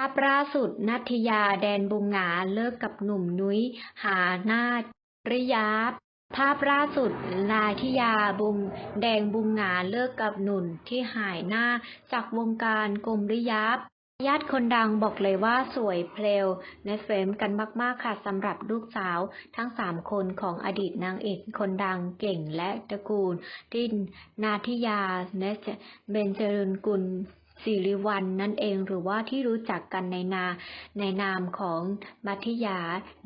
ภาพล่าสุดนัทยาแดนบุงหงาเลิกกับหนุ่มนุ้ยหานาริยาบภาพล่าสุดนาทิยาบุงแดงบุงหงาเลิกกับหนุ่นที่หายหน้าจากวงการกรมริยับญาติคนดังบอกเลยว่าสวยเพลวในเฟรมกันมาก ๆ ค่ะสำหรับลูกสาวทั้งสามคนของอดีตนางเอกคนดังเก่งและตระกูลที่นาทิยาและเบญจริญกุล สิริวัลนั่นเองหรือว่าที่รู้จักกันในนาในนามของมัธยา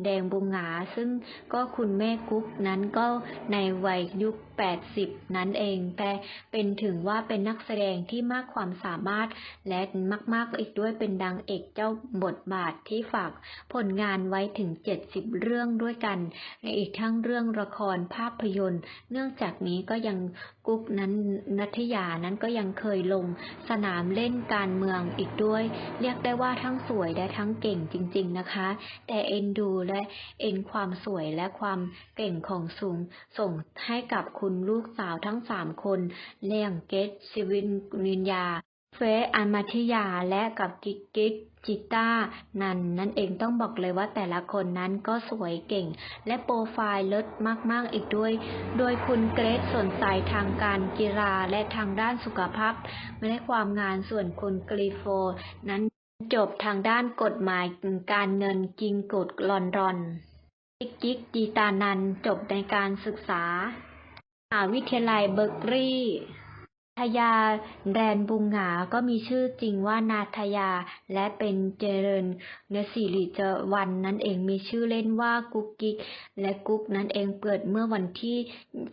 แดงบุงหา ซึ่งก็คุณแม่กุ๊กนั้นก็ในวัยยุค 80 นั้นเอง แต่เป็นถึงว่าเป็นนักแสดงที่มากความสามารถและมาก ๆอีกด้วยเป็นดังเอกเจ้าบทบาทที่ฝากผลงานไว้ถึง 70 เรื่องด้วยกัน ในอีกทั้งเรื่องละครภาพยนตร์ เนื่องจากนี้ก็ยังกุ๊กนั้นนัทยานั้นก็ยังเคยลงสนามเล่นการเมืองอีกด้วย เรียกได้ว่าทั้งสวยและทั้งเก่งจริง ๆนะคะ แต่เอ็นดูและเอ็นความสวยและความเก่งของสูงส่งให้กับคุณลูกสาวทั้งสามคนเลี่ยงเกตสิวินนินยา เฟสอันมาทิยาและกับกิ๊กกิ๊กจิต้านันนั่นเองต้องบอกเลยว่าแต่ละคนนั้นก็สวยเก่ง และโปรไฟล์เลิศมากๆอีกด้วย โดยคุณเกรซสนใจทางการกีฬาและทางด้านสุขภาพไม่ได้ความงานส่วนคุณกรีโฟ นั้นจบทางด้านกฎหมายการเงินกิงกฎลอนดอนกิ๊กกิ๊กจีตานันจบในการศึกษา มหาวิทยาลัยเบิร์กลีย์ ทยาแดนบุงหา ก็มีชื่อจริงว่านาทยา และเป็นเจริญเนสิริเจวันนั่นเอง มีชื่อเล่นว่ากุ๊กกิ๊กและกุ๊กนั่นเองเปิดเมื่อวันที่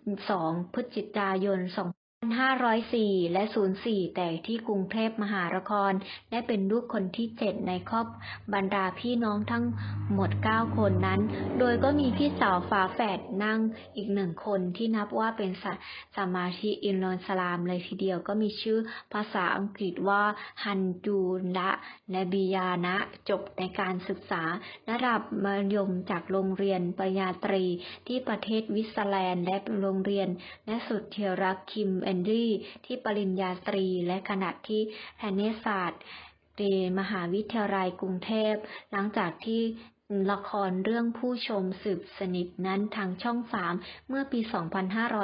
2 พฤศจิกายน 2 2504 และ 04 แต่ที่กรุงเทพมหานคร และเป็นลูกคนที่7ในครอบบรรดาพี่น้องทั้งหมด 9 คนนั้น โดยก็มีพี่สาวฝาแฝดนั่งอีกหนึ่งคนที่นับว่าเป็นสสมาชิกอินลอนสลามเลยทีเดียวก็มีชื่อภาษาอังกฤษว่าฮันจูละและบิยานะจบในการศึกษาระดับมัธยมจากโรงเรียนปริญญาตรีที่ประเทศวิสแลนด์และโรงเรียนและสุดเทียรักคิมอนดี้ที่ปริญญาตรี และขณะที่แพเนศาสตร์เรียนมหาวิทยาลัยกรุงเทพ หลังจากที่ละครเรื่องผู้ชมสืบสนิทนั้นทางช่องสามเมื่อปี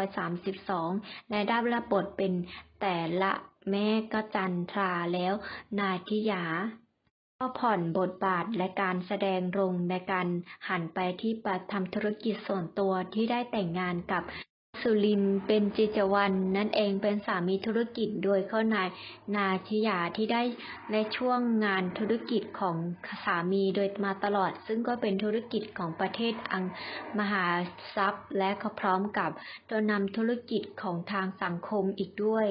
2532 และได้รับบทเป็นแต่ละแม่ก็จันทราแล้วนาทิยาก็ผ่อนบทบาทและการแสดงลงในการหันไปที่ประทำธุรกิจส่วนตัวที่ได้แต่งงานกับ สุรินเป็นจิจวันนั่นเองเป็นสามีธุรกิจโดยเข้านายนาชิยาที่ได้ในช่วงงานธุรกิจของสามีโดยมาตลอด ซึ่งก็เป็นธุรกิจของประเทศอังมหาทรัพย์ และก็พร้อมกับตัวนำธุรกิจของทางสังคมอีกด้วย